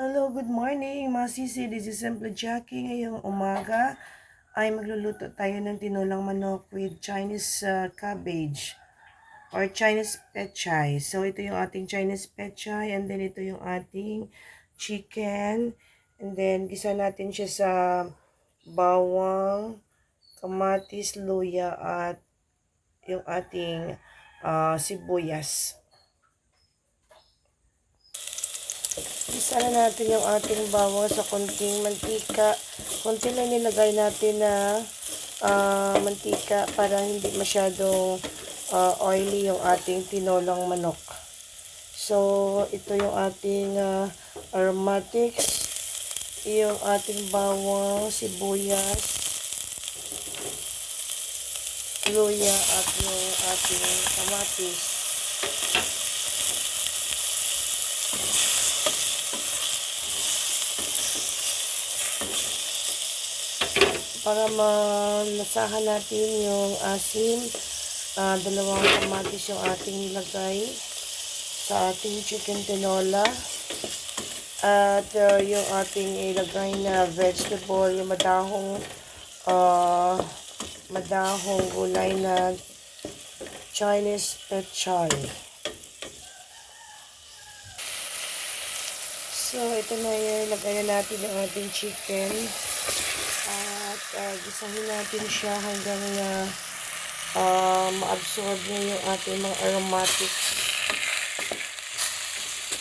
Hello, good morning mga sisi. This is Simple Jackie. Ngayong umaga ay magluluto tayo ng tinulang manok with Chinese uh, cabbage or Chinese pechay. So, ito yung ating Chinese pechay and then ito yung ating chicken. And then, gisa natin siya sa bawang, kamatis, luya at yung ating uh, sibuyas. Isa na natin yung ating bawang sa konting mantika. Konti lang nilagay natin na uh, mantika para hindi masyadong uh, oily yung ating tinolang manok. So, ito yung ating uh, aromatics, yung ating bawang, sibuyas, luya at yung ating kamatis. Para malasahan natin yung asin. Uh, dalawang kamatis yung ating nilagay sa ating chicken tinola. At uh, yung ating ilagay na vegetable, yung madahong uh, madahong gulay na Chinese pechay. So, ito na yung ilagay na natin yung ating chicken. At gisahin natin siya hanggang na uh, ma-absorb niya yung ating mga aromatic.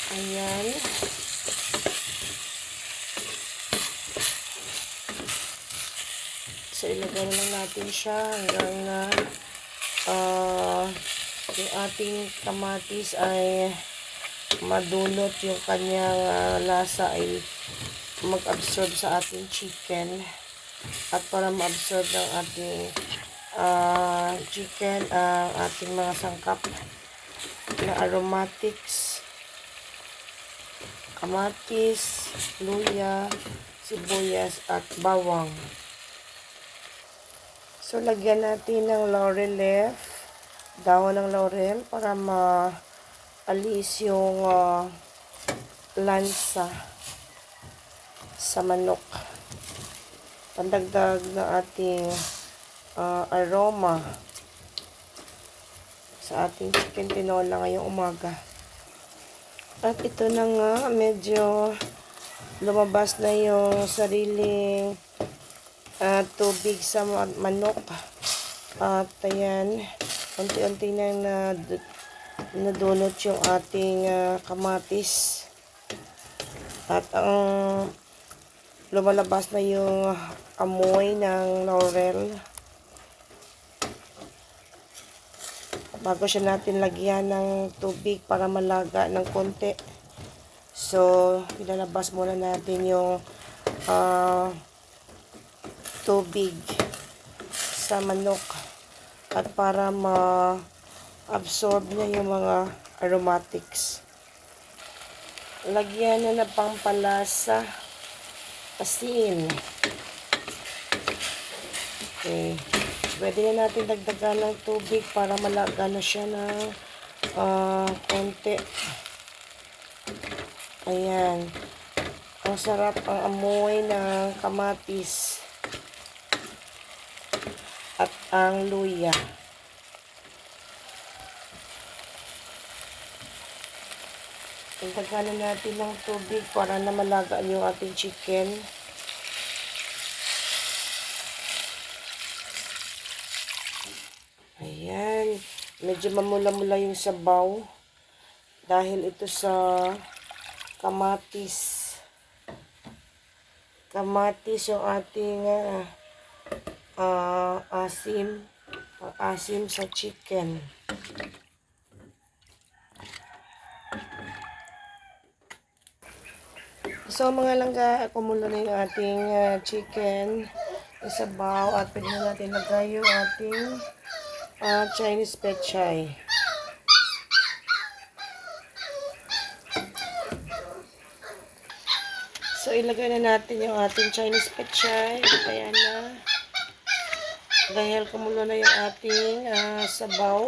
Ayan. So, ilagay na lang natin siya hanggang na uh, yung ating kamatis ay madulot yung kanyang uh, lasa ay mag-absorb sa ating chicken at para ma-absorb ng ating uh, chicken uh, ating mga sangkap na aromatics kamatis, luya, sibuyas at bawang. So, lagyan natin ng laurel leaf, dahon ng laurel para ma-alis yung uh, lansa sa manok pandagdag ng ating uh, aroma sa ating chicken tinola ngayong umaga. At ito na nga, medyo lumabas na yung sariling uh, tubig sa manok. At ayan, unti-unti na na nadunot yung ating uh, kamatis. At ang lumalabas na yung amoy ng laurel. Bago siya natin lagyan ng tubig para malaga ng konti. So, ilalabas muna natin yung uh, tubig sa manok at para ma-absorb niya yung mga aromatics. Lagyan na ng pampalasa asin. Okay. Pwede na natin dagdagan ng tubig para malaga na siya ng uh, konti. Ayan. Ang sarap ang amoy ng kamatis at ang luya. Dagdagan natin ng tubig para na malaga yung ating chicken. Ayan. Medyo mamula-mula yung sabaw. Dahil ito sa kamatis. Kamatis yung ating uh, uh, asim. Asim sa chicken. So mga langga, kumulo na yung ating uh, chicken isabaw at pwede na natin lagay yung ating uh, Chinese pechay. So ilagay na natin yung ating Chinese pechay. Kaya na dahil kumulo na yung ating uh, sabaw.